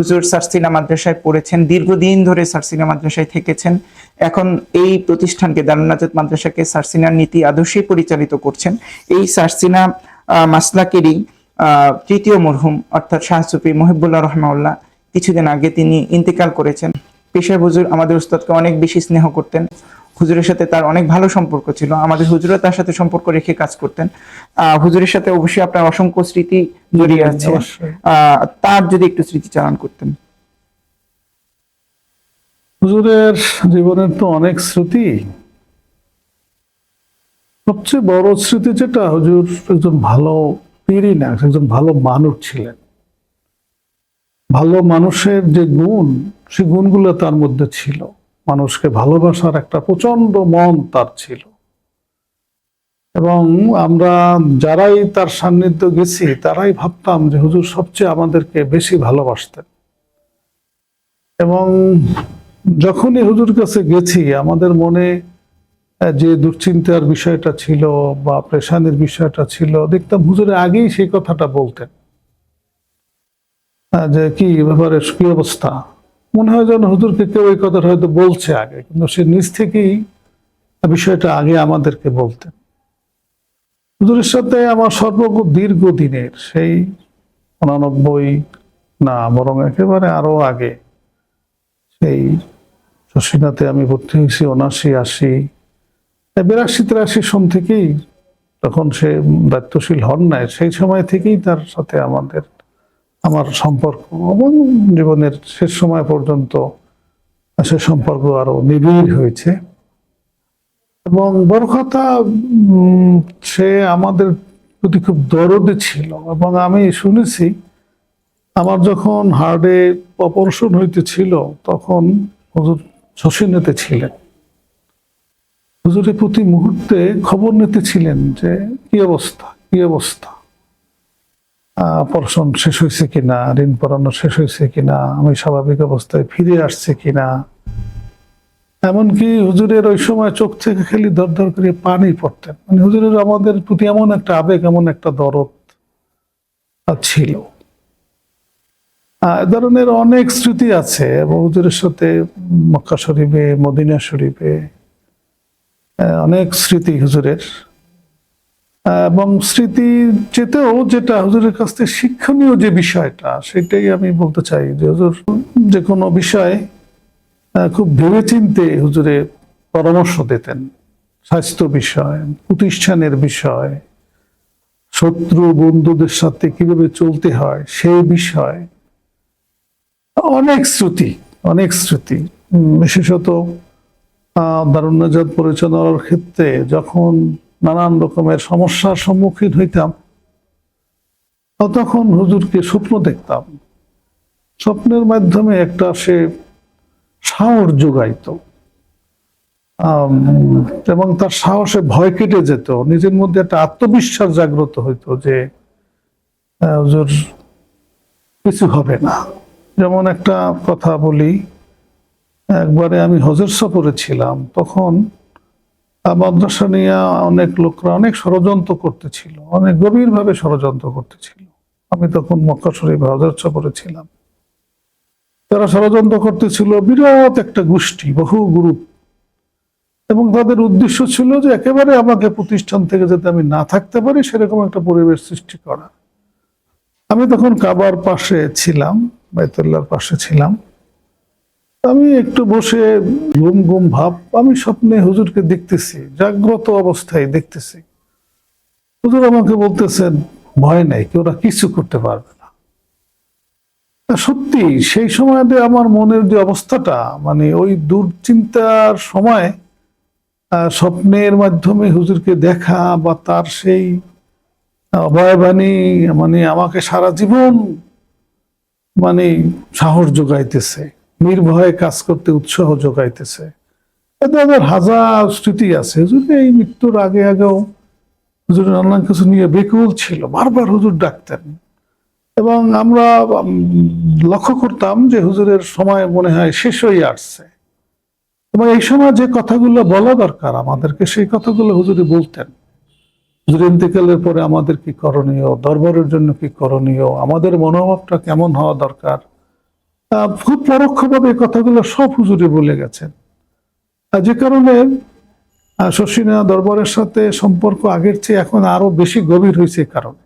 হুজুর সারসিনা মাদ্রাসায় পড়েছেন, দীর্ঘদিন ধরে সারসিনা মাদ্রাসায় থেকেছেন। এখন এই প্রতিষ্ঠানকে দারুনাজাত মাদ্রাসাকে সারসিনার নীতি আদর্শে পরিচালিত করছেন। এই সারসিনা মাসলাকেরই তৃতীয় মরহুম, অর্থাৎ শাহ সুফি মহিবুল্লাহ রহমাউল্লাহ, কিছুদিন আগে তিনি ইন্তেকাল করেছেন। পেশার হুজুর আমাদের উস্তাদকে অনেক বেশি স্নেহ করতেন। হুজুরের সাথে তার অনেক ভালো সম্পর্ক ছিল। আমাদের হুজুরও তার সাথে সম্পর্ক রেখে কাজ করতেন। আহ, হুজুরের সাথে অবশ্যই আপনার অসংখ্য স্মৃতি জড়িয়ে আছে। আহ, তার যদি একটু স্মৃতিচারণ করতেন। হুজুরের জীবনের তো অনেক স্মৃতি। সবচেয়ে বড় স্মৃতি যেটা হুজুর একজন ভালো পীরই না একজন ভালো মানুষ ছিলেন। ভালো মানুষের যে গুণ সেই গুণগুলো তার মধ্যে ছিল। মানুষকে ভালোবাসার একটা প্রচণ্ড মন তার ছিল। এবং আমরা যারাই তার সান্নিধ্য গেছি, তারাই ভাবতাম যে হুজুর সবচেয়ে আমাদেরকে বেশি ভালোবাসতেন। এবং যখনই হুজুর কাছে গেছি, আমাদের মনে যে দুশ্চিন্তার বিষয়টা ছিল বা প্রেশানের বিষয়টা ছিল, দেখতাম হুজুরে আগেই সেই কথাটা বলতেন। যে কি ব্যাপারে কি অবস্থা? মনে হয় যেন হুজুরকে কেউ এই কথাটা হয়তো বলছে আগে, কিন্তু সে নিজ থেকেই বিষয়টা আগে আমাদেরকে বলতেন হুজুরের সাথে আমার সর্বগ দীর্ঘদিনের সেই উনানব্বই না, বরং একেবারে আরও আগে সেই শশীনাতে আমি ভর্তি হয়েছি উনাশি আশি বিরাশি, তিরাশি সন থেকেই তখন সে দায়িত্বশীল হন নাই, সেই সময় থেকেই তার সাথে আমাদের আমার সম্পর্ক এবং জীবনের শেষ সময় পর্যন্ত সে সম্পর্ক আরও নিবিড় হয়েছে। এবং বড় কথা সে আমাদের প্রতি খুব দরদে ছিল এবং আমি শুনেছি, আমার যখন হার্টে অপারেশন হইতেছিল, তখন হজুর হুজুর শশীনেতে ছিলেন। হুজুরের প্রতি মুহূর্তে খবর নিতে ছিলেন যে, কি অবস্থা? কি অবস্থা? অপারেশন শেষ হয়েছে কিনা, ঋণ পড়ানো শেষ হয়েছে কিনা, আমি স্বাভাবিক অবস্থায় ফিরে আসছে কিনা। এমনকি হুজুরের ওই সময় চোখ থেকে খালি দর দর করে পানি পড়তেন। মানে হুজুরের আমাদের প্রতি এমন একটা আবেগ, এমন একটা দরদ ছিল। এ ধরনের অনেক স্মৃতি আছে, এবং হুজুরের সাথে মক্কা শরীফে, মদিনা শরীফে অনেক স্মৃতি হুজুরের। এবং স্মৃতি চেতেও যেটা হুজুরের কাছ থেকে শিক্ষণীয় যে বিষয়টা সেটাই আমি বলতে চাই যে হুজুর যে কোনো বিষয় খুব ভেবেচিন্তে হুজুরে পরামর্শ দিতেন। স্বাস্থ্য বিষয় প্রতিষ্ঠানের বিষয় শত্রু বন্ধুদের সাথে কীভাবে চলতে হয় সেই বিষয়। অনেক শ্রুতি অনেক উম, বিশেষত দারুণ্যজাত পরিচালনার ক্ষেত্রে যখন নানান রকমের সমস্যার সম্মুখীন হইতাম। তখন হুজুরকে স্বপ্ন দেখতাম। স্বপ্নের মাধ্যমে একটা সে সাহস যোগাইতো। এবং তার সাহসে ভয় কেটে যেত। নিজের মধ্যে একটা আত্মবিশ্বাস জাগ্রত হইতো যে হুজুর, কিছু হবে না। যেমন একটা কথা বলি, একবারে আমি হজর সফরে ছিলাম, তখন মাদ্রাসা নিয়ে অনেক লোকরা অনেক ষড়যন্ত্র করতেছিল, অনেক গভীরভাবে ষড়যন্ত্র করতেছিল। আমি তখন মক্কা শরীফ হজর সফরে ছিলাম। তারা ষড়যন্ত্র করতেছিল, বিরাট একটা গোষ্ঠী, বহু গ্রুপ। এবং তাদের উদ্দেশ্য ছিল যে একেবারে আমাকে প্রতিষ্ঠান থেকে যাতে আমি না থাকতে পারি, সেরকম একটা পরিবেশ সৃষ্টি করা। আমি তখন কাবার পাশে ছিলাম, বাইতুল্লাহর পাশে ছিলাম। আমি একটু বসে ঘুম ঘুম ভাব, আমি স্বপ্নে হুজুরকে দেখতেছি, জাগ্রত অবস্থায় দেখতেছি। হুজুর আমাকে বলতেছেন, ভয় নাই কি ওরা কিছু করতে পারবে না। সত্যি, সেই সময় আমার মনের যে অবস্থাটা মানে ওই দুর্চিন্তার সময় স্বপ্নের মাধ্যমে হুজুরকে দেখা বা তার সেই অভয়বাণী মানে আমাকে সারা জীবন মানে সাহস যোগাইতেছে। নির্ভয়ে কাজ করতে উৎসাহ যোগাইতেছে। ধরনের হাজার স্মৃতি আছে। এই মৃত্যুর আগে আগেও হুজুর আল্লাহ কিছু নিয়ে বেকুল ছিল। বারবার হুজুর ডাকতেন। এবং আমরা লক্ষ্য করতাম যে হুজুরের সময় মনে হয় শেষ হয়ে আসছে। এবং এই সময় যে কথাগুলো বলা দরকার, আমাদেরকে সেই কথাগুলো হুজুরে বলতেন। হুজুর, ইন্তেকালের পরে আমাদের কি করণীয়? দরবারের জন্য কি করণীয়? আমাদের মনোভাবটা কেমন হওয়া দরকার? খুব পরোক্ষভাবে এই কথাগুলো সব হুজুরে বলে গেছেন। যে কারণে শর্ষিনা দরবারের সাথে সম্পর্ক আগের চেয়ে এখন আরও বেশি গভীর হয়েছে কারণে।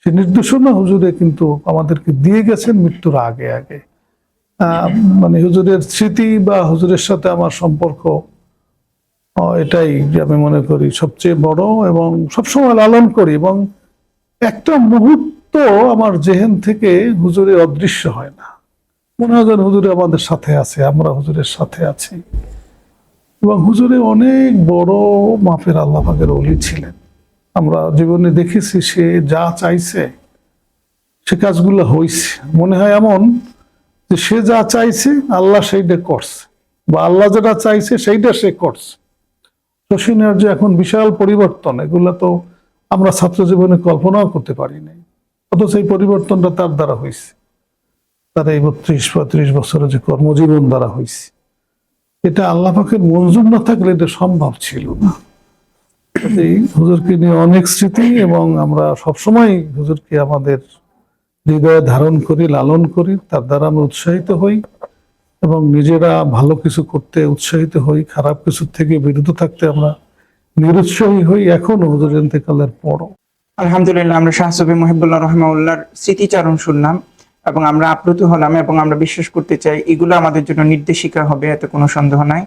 সে নির্দেশনা হুজুরে কিন্তু আমাদেরকে দিয়ে গেছেন মৃত্যুর আগে আগে। মানে হুজুরের স্মৃতি বা হুজুরের সাথে আমার সম্পর্ক এটাই আমি মনে করি সবচেয়ে বড় এবং সবসময় লালন করি এবং একটা মুহূর্ত আমার জেহেন থেকে হুজুরে অদৃশ্য হয় না। মনে হয় হুজুরে আমাদের সাথে আছে, আমরা হুজুরের সাথে আছি। এবং হুজুরে অনেক বড় মাপের আল্লাহ পাকের অলি ছিলেন। আমরা জীবনে দেখেছি সে যা চাইছে, সে কাজগুলো হয়েছে মনে হয় এমন যে সে যা চাইছে, আল্লাহ সেইটা করছে। বা আল্লাহ যেটা চাইছে, সেইটা সে করছে। শশীনের যে এখন বিশাল পরিবর্তন, এগুলো তো আমরা ছাত্র জীবনে কল্পনাও করতে পারি নাই। অথচ এই পরিবর্তনটা তার দ্বারা হয়েছে তার এই বত্রিশ, পঁয়ত্রিশ বছরের যে কর্মজীবন দ্বারা হয়েছে এটা আল্লাহ পাকের মঞ্জুর না থাকলে এটা সম্ভব ছিল না। এই হুজুরকে নিয়ে অনেক স্মৃতি এবং আমরা সবসময় হুজুরকে আমাদের হৃদয়ে ধারণ করি, লালন করি, তার দ্বারা আমরা উৎসাহিত হই এবং নিজেরা ভালো কিছু করতে উৎসাহিত হই, খারাপ কিছু থেকে বিরত থাকতে আমরা নিরুৎসাহী হই এখনও হুজুর ইন্তেকালের পরও। আলহামদুলিল্লাহ, আমরা শাহসবি মহিবুল্লাহ রহমাউল্লাহর স্মৃতিচারণ শুনলাম। এবং আমরা আপ্লুত হলাম এবং আমরা বিশ্বাস করতে চাই এগুলো আমাদের জন্য নির্দেশিকা হবে, এতে কোনো সন্দেহ নাই।